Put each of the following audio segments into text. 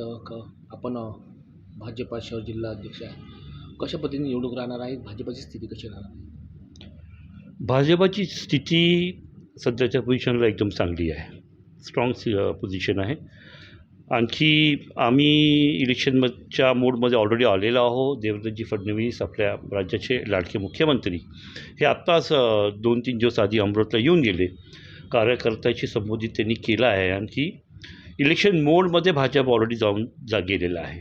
आपण भाजपा शहर जिल्हा अध्यक्ष आहे. कशा पद्धतीने निवडणूक राहणार आहे? भाजपाची स्थिती कशी राहणार आहे? भाजपाची स्थिती सध्याच्या पोझिशनला एकदम चांगली आहे. स्ट्रॉंग पोझिशन आहे. आणखी आम्ही इलेक्शनच्या मोडमध्ये ऑलरेडी आलेलो आहो देवेंद्रजी फडणवीस आपल्या राज्याचे लाडके मुख्यमंत्री. हे आत्ताच दोन तीन दिवस आधी अमृतला येऊन गेले. कार्यकर्त्याशी संबोधित त्यांनी केलं आहे. आणखी इलेक्शन मोडमध्ये भाजप ऑलरेडी जाऊन जा गेलेला आहे.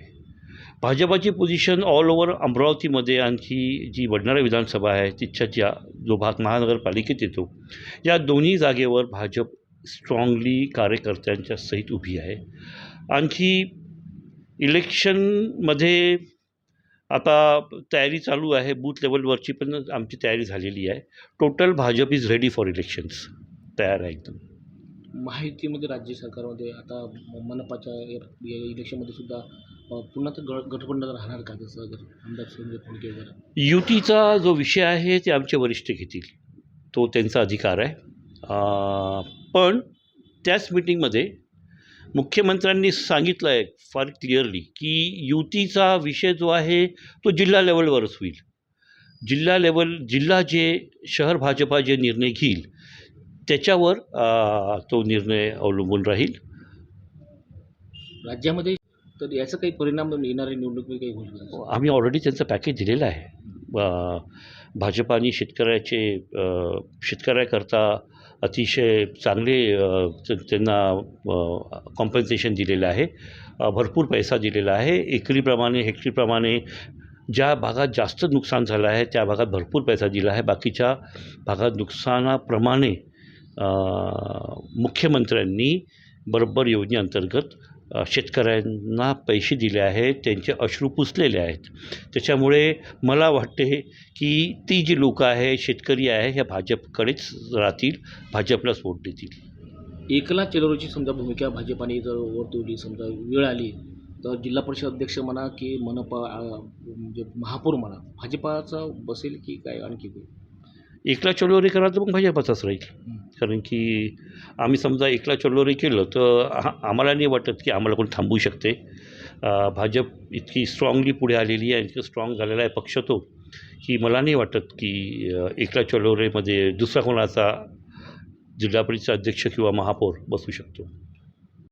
भाजपाची पोझिशन ऑल ओव्हर अमरावतीमध्ये आणखी जी वडणारा विधानसभा आहे तिच्या ज्या जो भाग महानगरपालिकेत येतो या दोन्ही जागेवर भाजप स्ट्रॉंगली कार्यकर्त्यांच्या सहित उभी आहे. आणखी इलेक्शनमध्ये आता तयारी चालू आहे बूथ लेवलवरची पण आमची तयारी झालेली आहे. Total Bhajap is ready for elections तयार आहे एकदम. माहितीमध्ये राज्य सरकारमध्ये आता मनपाच्या या- इलेक्शनमध्ये सुद्धा पुन्हा तर गट गठबंधन राहणार का जसं जर आमदार संजय फडके वगैरे? युतीचा जो विषय आहे ते आमचे वरिष्ठ घेतील. तो त्यांचा अधिकार आहे. पण त्याच मिटिंगमध्ये मुख्यमंत्र्यांनी सांगितलं आहे फार क्लिअरली की युतीचा विषय जो आहे तो जिल्हा लेवलवरच होईल. जिल्हा लेवल जिल्हा जे शहर भाजपा जे निर्णय घेईल त्याच्यावर तो निर्णय अवलंबून राहील. राज्यामध्ये तर याचा काही परिणाम येणाऱ्या निवडणुकीमध्ये काही होईल? आम्ही ऑलरेडी त्यांचं पॅकेज दिलेलं आहे. भाजपाने शेतकऱ्याचे शेतकऱ्याकरता अतिशय चांगले त्यांना कॉम्पन्सेशन दिलेलं आहे. भरपूर पैसा दिलेला आहे. एकरीप्रमाणे हेक्टरीप्रमाणे ज्या भागात जास्त नुकसान झालं आहे त्या भागात भरपूर पैसा दिला आहे. बाकीच्या भागात नुकसानाप्रमाणे मुख्यमंत्र्यांनी बरोबर योजनेअंतर्गत शेतकऱ्यांना पैसे दिले आहेत त्यांचे अश्रू पुसलेले आहेत. त्याच्यामुळे मला वाटते की ती जी लोकं आहे शेतकरी आहे ह्या भाजपकडेच राहतील भाजपलाच वोट देतील. एकला चलोरीची समजा भूमिका भाजपाने जर वर्तवली समजा वेळ आली तर जिल्हा परिषद अध्यक्ष म्हणा की मनपा म्हणजे महापौर म्हणा भाजपाचा बसेल की काय आणखी काही एकला चलोरी करा तर मग भाजपाचाच राहील. हं. कारण की आम्ही समजा एकला चलोरी केलं तर आ- आम्हाला नाही वाटत की आम्हाला कोण थांबवू शकते. भाजप इतकी स्ट्रॉंगली पुढे आलेली आहे इतकं स्ट्रॉंग झालेला आहे पक्ष तो की मला नाही वाटत की एकला चलोरेमध्ये दुसरा कोणाचा जिल्हा परिषद अध्यक्ष किंवा महापौर बसू शकतो.